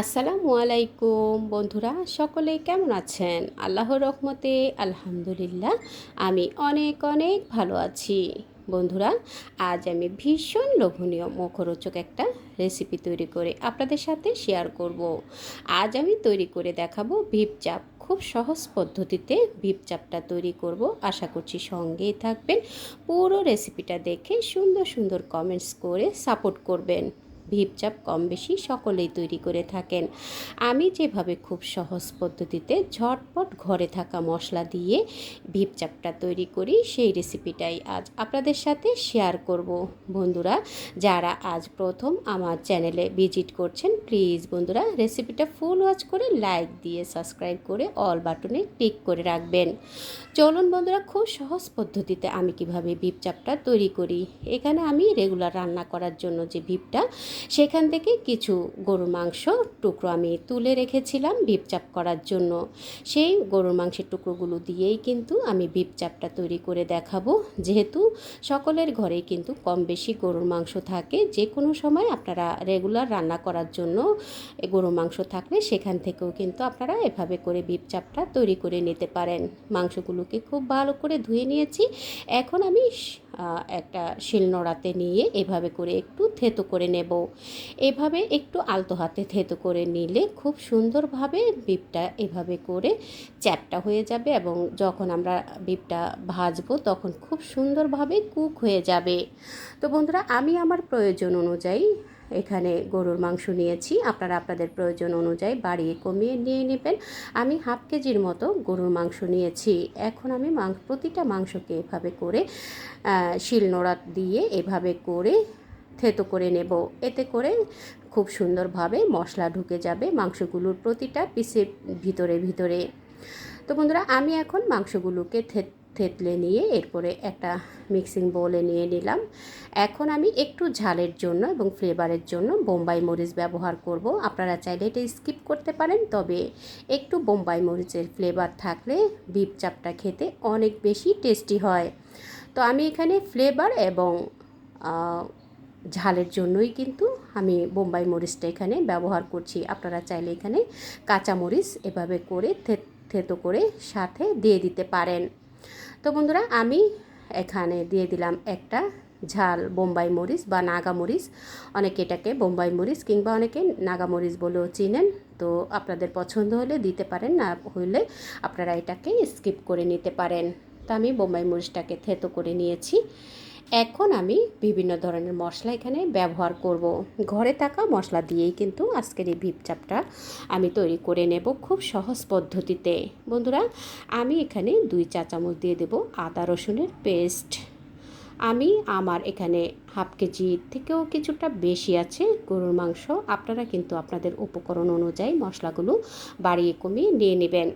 আসসালামু আলাইকুম বন্ধুরা, সকলে কেমন আছেন? আল্লাহর রহমতে আলহামদুলিল্লাহ, আমি অনেক অনেক ভালো আছি। বন্ধুরা, আজ আমি ভীষণ লোভনীয় মুখরোচক একটা রেসিপি তৈরি করে আপনাদের সাথে শেয়ার করব। আজ আমি তৈরি করে দেখাবো ভিপ চাপ খুব সহজ পদ্ধতিতে ভিপ চাপটা তৈরি করব। আশা করছি সঙ্গেই থাকবেন। পুরো রেসিপিটা দেখে সুন্দর সুন্দর কমেন্টস করে সাপোর্ট করবেন। ভিপচাপ কম বেশি সকলেই তৈরি করে থাকেন। আমি যেভাবে খুব সহজ পদ্ধতিতে ঝটপট ঘরে থাকা মশলা দিয়ে ভিপচাপটা তৈরি করি, সেই রেসিপিটাই আজ আপনাদের সাথে শেয়ার করব। বন্ধুরা, যারা আজ প্রথম আমার চ্যানেলে ভিজিট করছেন, প্লিজ বন্ধুরা, রেসিপিটা ফুল ওয়াচ করে লাইক দিয়ে সাবস্ক্রাইব করে অল বাটনে ক্লিক করে রাখবেন। চলুন বন্ধুরা, খুব সহজ পদ্ধতিতে আমি কীভাবে ভিপচাপটা তৈরি করি। এখানে আমি রেগুলার রান্না করার জন্য যে ভিপটা সেখান থেকে কিছু গরুর মাংস টুকরো আমি তুলে রেখেছিলাম চাপ করার জন্য। সেই গরুর মাংসের টুকরোগুলো দিয়েই কিন্তু আমি চাপটা তৈরি করে দেখাবো। যেহেতু সকলের ঘরেই কিন্তু কম বেশি গরুর মাংস থাকে যে কোনো সময় আপনারা রেগুলার রান্না করার জন্য গরুর মাংস থাকলে সেখান থেকেও কিন্তু আপনারা এভাবে করে চাপটা তৈরি করে নিতে পারেন। মাংসগুলোকে খুব ভালো করে ধুয়ে নিয়েছি। এখন আমি একটা শিলনোড়াতে নিয়ে এভাবে করে একটু থেতো করে নেব। এভাবে একটু আলতো হাতে থেতো করে নিলে খুব সুন্দরভাবে বিপটা এভাবে করে চ্যাপটা হয়ে যাবে এবং যখন আমরা বিপটা ভাজবো তখন খুব সুন্দরভাবে কুক হয়ে যাবে। তো বন্ধুরা, আমি আমার প্রয়োজন অনুযায়ী এখানে গরুর মাংস নিয়েছি। আপনারা আপনাদের প্রয়োজন অনুযায়ী বাড়িয়ে কমিয়ে নিয়ে নেবেন। আমি হাফ কেজির মতো গরুর মাংস নিয়েছি। এখন আমি মাংস প্রতিটা মাংসকে এভাবে করে শিলনোড়া দিয়ে এভাবে করে থেতো করে নেব। এতে করে খুব সুন্দরভাবে মশলা ঢুকে যাবে মাংসগুলোর প্রতিটা পিসের ভিতরে ভিতরে। তো বন্ধুরা, আমি এখন মাংসগুলোকে থেতলে নিয়ে এরপরে একটা মিক্সিং বোলে নিয়ে নিলাম। এখন আমি একটু ঝালের জন্য এবং ফ্লেভারের জন্য বোম্বাই মরিচ ব্যবহার করব। আপনারা চাইলে এটা স্কিপ করতে পারেন, তবে একটু বোম্বাই মরিচের ফ্লেভার থাকলে বিপ চাপটা খেতে অনেক বেশি টেস্টি হয়। তো আমি এখানে ফ্লেভার এবং ঝালের জন্যই কিন্তু আমি বোম্বাই মরিচটা এখানে ব্যবহার করছি। আপনারা চাইলে এখানে কাঁচা মরিচ এভাবে করে থেতো করে সাথে দিয়ে দিতে পারেন। তো বন্ধুরা, আমি এখানে দিয়ে দিলাম একটা ঝাল বোম্বাই মরিচ বা নাগা মরিচ। অনেকে এটাকে বোম্বাই মরিচ কিংবা অনেকে নাগা মরিচ বলেও চিনেন। তো আপনাদের পছন্দ হলে দিতে পারেন, না হলে আপনারা এটাকে স্কিপ করে নিতে পারেন। তা আমি বোম্বাই মরিচটাকে থেতো করে নিয়েছি। এখন আমি বিভিন্ন ধরনের মশলা এখানে ব্যবহার করব। ঘরে থাকা মশলা দিয়েই কিন্তু আজকের এই ভিপচাপটা আমি তৈরি করে নেব খুব সহজ পদ্ধতিতে। বন্ধুরা, আমি এখানে দুই চা চামচ দিয়ে দেব আদা রসুনের পেস্ট। আমি আমার এখানে হাফ কেজি থেকেও কিছুটা বেশি আছে গরুর মাংস। আপনারা কিন্তু আপনাদের উপকরণ অনুযায়ী মশলাগুলো বাড়িয়ে কমিয়ে নিয়ে নেবেন।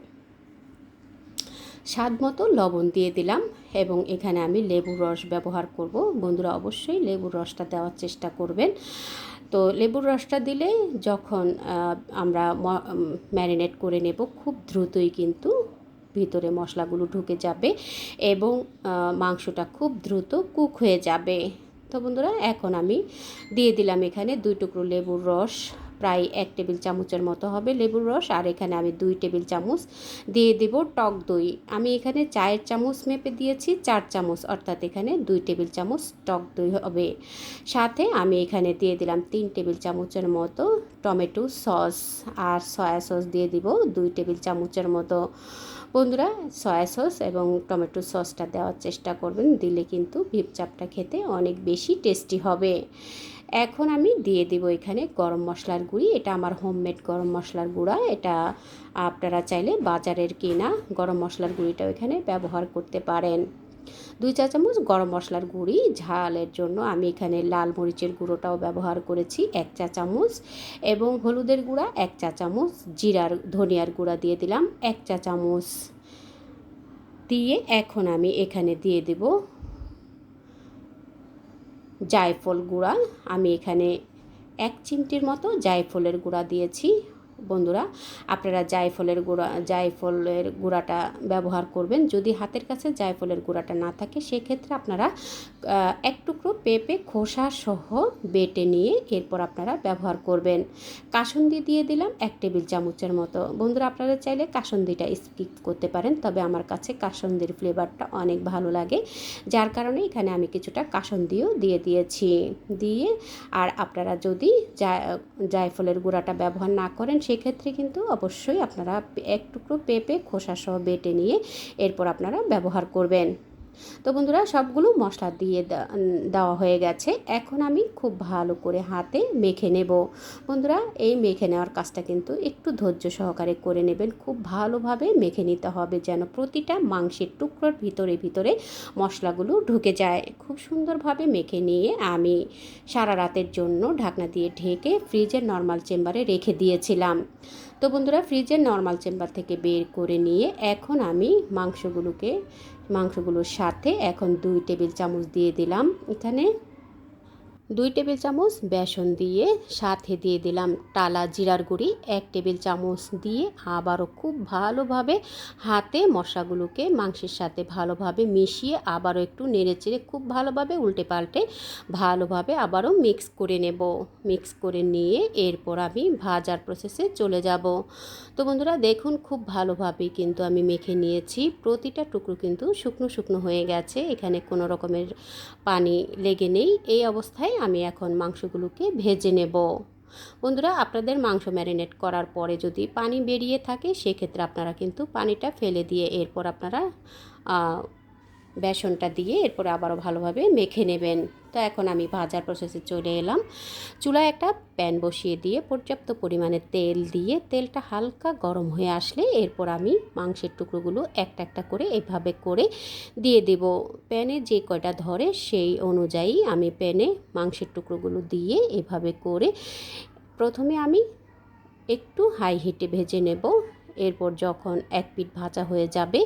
স্বাদ মতো লবণ দিয়ে দিলাম এবং এখানে আমি লেবুর রস ব্যবহার করব। বন্ধুরা অবশ্যই লেবুর রসটা দেওয়ার চেষ্টা করবেন। তো লেবুর রসটা দিলে যখন আমরা ম্যারিনেট করে নেব, খুব দ্রুতই কিন্তু ভিতরে মশলাগুলো ঢুকে যাবে এবং মাংসটা খুব দ্রুত কুক হয়ে যাবে। তো বন্ধুরা, এখন আমি দিয়ে দিলাম এখানে দুই টুকরো লেবুর রস। প্রায় এক টেবিল চামচের মতো হবে লেবুর রস, আর এখানে আমি দুই টেবিল চামচ দিয়ে দেব টক দই। আমি এখানে চায়ের চামচ মেপে দিয়েছি, চার চামচ, অর্থাৎ এখানে দুই টেবিল চামচ টক দই হবে। সাথে আমি এখানে দিয়ে দিলাম তিন টেবিল চামচের মতো টমেটো সস, আর সয়া সস দিয়ে দিব দুই টেবিল চামচের মতো। বন্ধুরা, সয়া সস এবং টমেটো সসটা দেওয়ার চেষ্টা করবেন, দিলে কিন্তু ভিপ চাপটা খেতে অনেক বেশি টেস্টি হবে। এখন আমি দিয়ে দিব এখানে গরম মশলার গুঁড়ি। এটা আমার হোমমেড গরম মশলার গুঁড়া। এটা আপনারা চাইলে বাজারের কেনা গরম মশলার গুঁড়িটাও এখানে ব্যবহার করতে পারেন। দুই চা চামচ গরম মশলার গুঁড়ি। ঝালের জন্য আমি এখানে লাল মরিচের গুঁড়োটাও ব্যবহার করেছি, এক চা চামচ। এবং হলুদের গুঁড়া, এক চা চামচ। জিরার, ধনিয়ার গুঁড়া দিয়ে দিলাম, এক চা চামচ। দিয়ে এখন আমি এখানে দিয়ে দেব জায়ফল গুঁড়া। আমি এখানে এক চিমটির মতো জায়ফলের গুঁড়া দিয়েছি। বন্ধুরা, আপনারা জায়ফলের গুঁড়া, জায়ফলের গুঁড়াটা ব্যবহার করবেন। যদি হাতের কাছে জায়ফলের গুঁড়াটা না থাকে, সেক্ষেত্রে আপনারা এক টুকরো পেঁপে খোসা সহ বেটে নিয়ে এরপর আপনারা ব্যবহার করবেন। কাসুন্দি দিয়ে দিলাম এক টেবিল চামচের মতো। বন্ধুরা, আপনারা চাইলে কাসুন্দিটা স্কিপ করতে পারেন, তবে আমার কাছে কাসুন্দির ফ্লেভারটা অনেক ভালো লাগে। যার কারণে এখানে আমি কিছুটা কাসুন্দিও দিয়ে দিয়েছি। দিয়ে, আর আপনারা যদি জায়ফলের গুঁড়াটা ব্যবহার না করেন সেক্ষেত্রে কিন্তু অবশ্যই আপনারা এক টুকরো পেঁপে খোসাসহ বেটে নিয়ে এরপর আপনারা ব্যবহার করবেন। তো বন্ধুরা, সবগুলো মশলা দিয়ে দেওয়া হয়ে গেছে। এখন আমি খুব ভালো করে হাতে মেখে নেব। বন্ধুরা, এই মেখে নেওয়ার কাজটা কিন্তু একটু ধৈর্য সহকারে করে নেবেন। খুব ভালোভাবে মেখে নিতে হবে যেন প্রতিটা মাংসের টুকরোর ভিতরে ভিতরে মশলাগুলো ঢুকে যায়। খুব সুন্দরভাবে মেখে নিয়ে আমি সারা রাতের জন্য ঢাকনা দিয়ে ঢেকে ফ্রিজের নর্মাল চেম্বারে রেখে দিয়েছিলাম। তো বন্ধুরা ফ্রিজের নর্মাল চেম্বার থেকে বের করে নিয়ে এখন আমি মাংসগুলোকে, মাংসগুলোর সাথে এখন দুই টেবিল চামচ দিয়ে দিলাম। এখানে দুই টেবিল চামচ বেসন দিয়ে সাথে দিয়ে দিলাম টালা জিরার গুঁড়ি, এক টেবিল চামচ দিয়ে আবারও খুব ভালোভাবে হাতে মশলাগুলোকে মাংসের সাথে ভালোভাবে মিশিয়ে আবারও একটু নেড়েচেড়ে খুব ভালোভাবে উল্টে পাল্টে ভালোভাবে আবারও মিক্স করে নেব। মিক্স করে নিয়ে এরপর আমি ভাজার প্রসেসে চলে যাব। তো বন্ধুরা, দেখুন খুব ভালোভাবে কিন্তু আমি মেখে নিয়েছি। প্রতিটা টুকরো কিন্তু শুকনো শুকনো হয়ে গেছে। এখানে কোনো রকমের পানি লেগে নেই। এই অবস্থায় আমি এখন মাংসগুলোকে ভেজে নেব। বন্ধুরা, আপনাদের মাংস ম্যারিনেট করার পরে যদি পানি বেরিয়ে থাকে, সেক্ষেত্রে আপনারা কিন্তু পানিটা ফেলে দিয়ে এরপর আপনারা বেসনটা দিয়ে এরপর আবারও ভালোভাবে মেখে নেবেন। তো এখন আমি ভাজার প্রসেসে চলে এলাম। চুলায় একটা প্যান বসিয়ে দিয়ে পর্যাপ্ত পরিমাণে তেল দিয়ে তেলটা হালকা গরম হয়ে আসলে এরপর আমি মাংসের টুকরোগুলো একটা একটা করে এভাবে করে দিয়ে দেব। প্যানে যে কয়টা ধরে সেই অনুযায়ী আমি প্যানে মাংসের টুকরোগুলো দিয়ে এভাবে করে প্রথমে আমি একটু হাই হিটে ভেজে নেব। এরপর যখন এক পিঠ ভাজা হয়ে যাবে,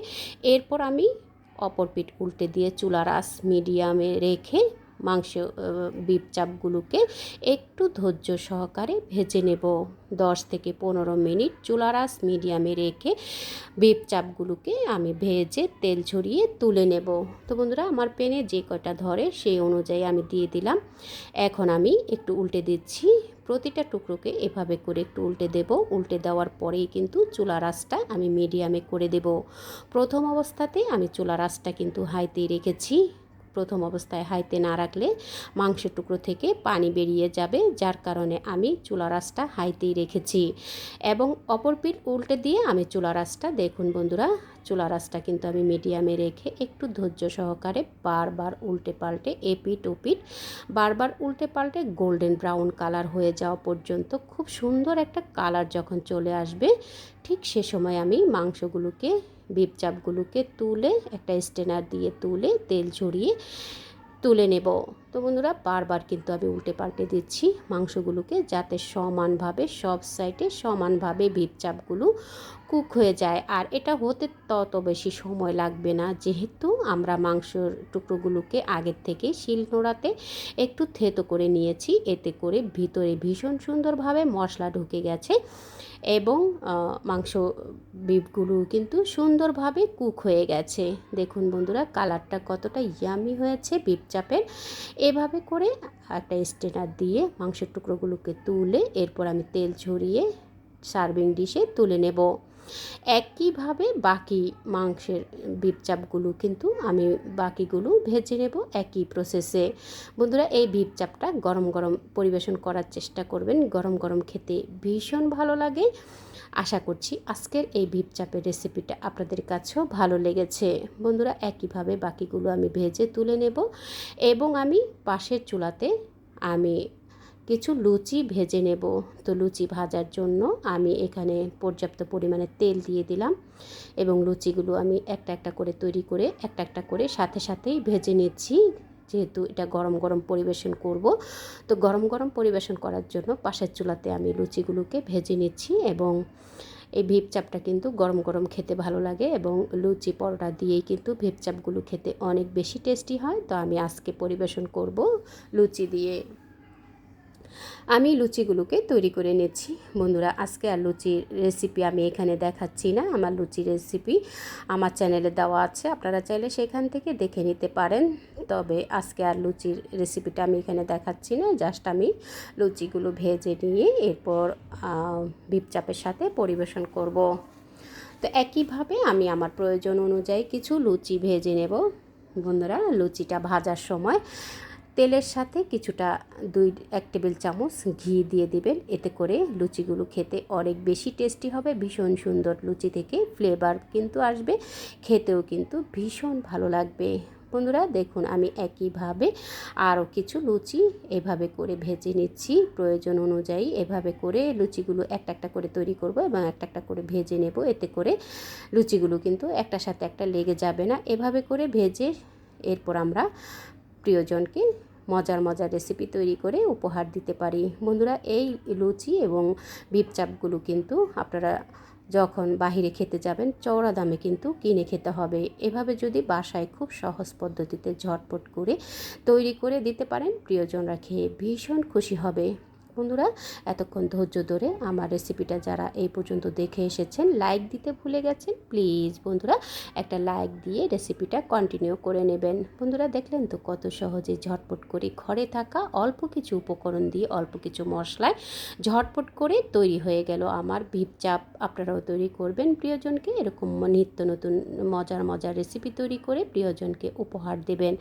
এরপর আমি অপর পিঠ উল্টে দিয়ে চুলার আস মিডিয়ামে রেখে মাংস বিপ চাপগুলোকে একটু ধৈর্য সহকারে ভেজে নেব। দশ থেকে পনেরো মিনিট চুলার আঁচ মিডিয়ামে রেখে বিপ চাপগুলোকে আমি ভেজে তেল ঝরিয়ে তুলে নেব। তো বন্ধুরা, আমার পেনে যে কয়টা ধরে সেই অনুযায়ী আমি দিয়ে দিলাম। এখন আমি একটু উল্টে দিচ্ছি। প্রতিটা টুকরোকে এভাবে করে একটু উল্টে দেব। উল্টে দেওয়ার পরেই কিন্তু চুলার আঁচটা আমি মিডিয়ামে করে দেব। প্রথম অবস্থাতে আমি চুলার আঁচটা কিন্তু হাইতেই রেখেছি। প্রথম অবস্থায় হাইতে না রাখলে মাংসের টুকরো থেকে পানি বেরিয়ে যাবে, যার কারণে আমি চুলার আঁচটা হাইতেই রেখেছি। এবং অপর পিঠ উল্টে দিয়ে আমি চুলার আঁচটা দেখুন বন্ধুরা চুলার আঁচটা কিন্তু আমি মিডিয়ামে রেখে একটু ধৈর্য সহকারে বারবার উল্টে পাল্টে এ এপিট ওপিট বারবার উল্টে পাল্টে গোল্ডেন ব্রাউন কালার হয়ে যাওয়া পর্যন্ত খুব সুন্দর একটা কালার যখন চলে আসবে, ঠিক সে সময় আমি মাংসগুলোকে বিপ চাপগুলোকে তুলে একটা স্টেনার দিয়ে তুলে তেল ঝরিয়ে তুলে নেব। তো বন্ধুরা, বারবার কিন্তু আমি উল্টে পাল্টে দিচ্ছি মাংসগুলোকে যাতে সমানভাবে সব সাইডে সমানভাবে বিপ চাপগুলো কুক হয়ে যায়। আর এটা হতে তত বেশি সময় লাগবে না। যেহেতু আমরা মাংসর টুকরোগুলোকে আগের থেকে শিল নোড়াতে একটু থেতো করে নিয়েছি, এতে করে ভিতরে ভীষণ সুন্দরভাবে মশলা ঢুকে গেছে এবং মাংস বিপগুলো কিন্তু সুন্দরভাবে কুক হয়ে গেছে। দেখুন বন্ধুরা, কালারটা কতটা ইয়ামি হয়েছে বিপ চাপের এভাবে করে একটা স্টেনার দিয়ে মাংসের টুকরোগুলোকে তুলে এরপর আমি তেল ঝরিয়ে সার্ভিং ডিশে তুলে নেব। একইভাবে বাকি মাংসের বিপচাপগুলো কিন্তু আমি বাকিগুলো ভেজে নেব একই প্রসেসে বন্ধুরা, এই বিপচাপটা গরম গরম পরিবেশন করার চেষ্টা করবেন। গরম গরম খেতে ভীষণ ভালো লাগে। আশা করছি আজকের এই ভিপ চাপের রেসিপিটা আপনাদের কাছেও ভালো লেগেছে। বন্ধুরা, একইভাবে বাকিগুলো আমি ভেজে তুলে নেব এবং আমি পাশের চুলাতে আমি কিছু লুচি ভেজে নেব। তো লুচি ভাজার জন্য আমি এখানে পর্যাপ্ত পরিমাণে তেল দিয়ে দিলাম এবং লুচিগুলো আমি একটা একটা করে তৈরি করে একটা একটা করে সাথে সাথেই ভেজে নিচ্ছি। যেহেতু এটা গরম গরম পরিবেশন করব। তো গরম গরম পরিবেশন করার জন্য পাশের চুলাতে আমি লুচিগুলোকে ভেজে নিচ্ছি এবং এই ভিপচাপটা কিন্তু গরম গরম খেতে ভালো লাগে এবং লুচি পরোটা দিয়েই কিন্তু ভিপচাপগুলো খেতে অনেক বেশি টেস্টি হয়। তো আমি আজকে পরিবেশন করব লুচি দিয়ে। আমি লুচিগুলোকে তৈরি করে নিচ্ছি। বন্ধুরা, আজকে আর লুচির রেসিপি আমি এখানে দেখাচ্ছি না। আমার লুচির রেসিপি আমার চ্যানেলে দেওয়া আছে। আপনারা চাইলে সেখান থেকে দেখে নিতে পারেন। তবে আজকে আর লুচির রেসিপিটা আমি এখানে দেখাচ্ছি না। জাস্ট আমি লুচিগুলো ভেজে নিয়ে এরপর বিপচাপের সাথে পরিবেশন করব। তো একইভাবে আমি আমার প্রয়োজন অনুযায়ী কিছু লুচি ভেজে নেব। বন্ধুরা, লুচিটা ভাজার সময় তেলের সাথে কিছুটা দুই, এক টেবিল চামচ ঘি দিয়ে দিবেন। এতে করে লুচিগুলো খেতে অনেক বেশি টেস্টি হবে, ভীষণ সুন্দর লুচি থেকে ফ্লেভার কিন্তু আসবে, খেতেও কিন্তু ভীষণ ভালো লাগবে। বন্ধুরা, দেখুন আমি একইভাবে আরও কিছু লুচি এভাবে করে ভেজে নিচ্ছি। প্রয়োজন অনুযায়ী এভাবে করে লুচিগুলো একটা একটা করে তৈরি করব এবং একটা একটা করে ভেজে নেব। এতে করে লুচিগুলো কিন্তু একটার সাথে একটা লেগে যাবে না। এভাবে করে ভেজে এরপর আমরা প্রিয়জনকে মজার মজার রেসিপি তৈরি করে উপহার দিতে পারি। বন্ধুরা, এই লুচি এবং বিপচাপগুলো কিন্তু আপনারা যখন বাহিরে খেতে যাবেন, চওড়া দামে কিন্তু কিনে খেতে হবে। এভাবে যদি বাসায় খুব সহজ পদ্ধতিতে ঝটপট করে তৈরি করে দিতে পারেন, প্রিয়জনরা খেয়ে ভীষণ খুশি হবে। বন্ধুরা, এতক্ষণ ধৈর্য ধরে আমার রেসিপিটা যারা এই পর্যন্ত দেখে এসেছেন লাইক দিতে ভুলে গেছেন প্লিজ বন্ধুরা, একটা লাইক দিয়ে রেসিপিটা কন্টিনিউ করে নেবেন। বন্ধুরা, দেখলেন তো কত সহজে ঝটপট করে ঘরে থাকা অল্প কিছু উপকরণ দিয়ে অল্প কিছু মশলায় ঝটপট করে তৈরি হয়ে গেল আমার ভিপ চাপ আপনারাও তৈরি করবেন প্রিয়জনকে, এরকম নিত্য নতুন মজার মজার রেসিপি তৈরি করে প্রিয়জনকে উপহার দেবেন।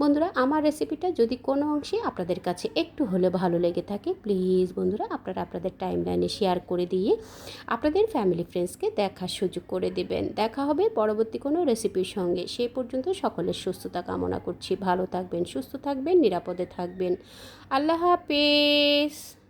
বন্ধুরা, আমার রেসিপিটা যদি কোনো অংশে আপনাদের কাছে একটু হলে ভালো লেগে থাকে প্লিজ প্লিজ বন্ধুরা আপনারা আপনাদের টাইম লাইনে শেয়ার করে দিয়ে আপনাদের ফ্যামিলি ফ্রেন্ডসকে দেখার সুযোগ করে দেবেন। দেখা হবে পরবর্তী কোনো রেসিপির সঙ্গে। সেই পর্যন্ত সকলের সুস্থতা কামনা করছি। ভালো থাকবেন, সুস্থ থাকবেন, নিরাপদে থাকবেন। আল্লাহ হাফেজ।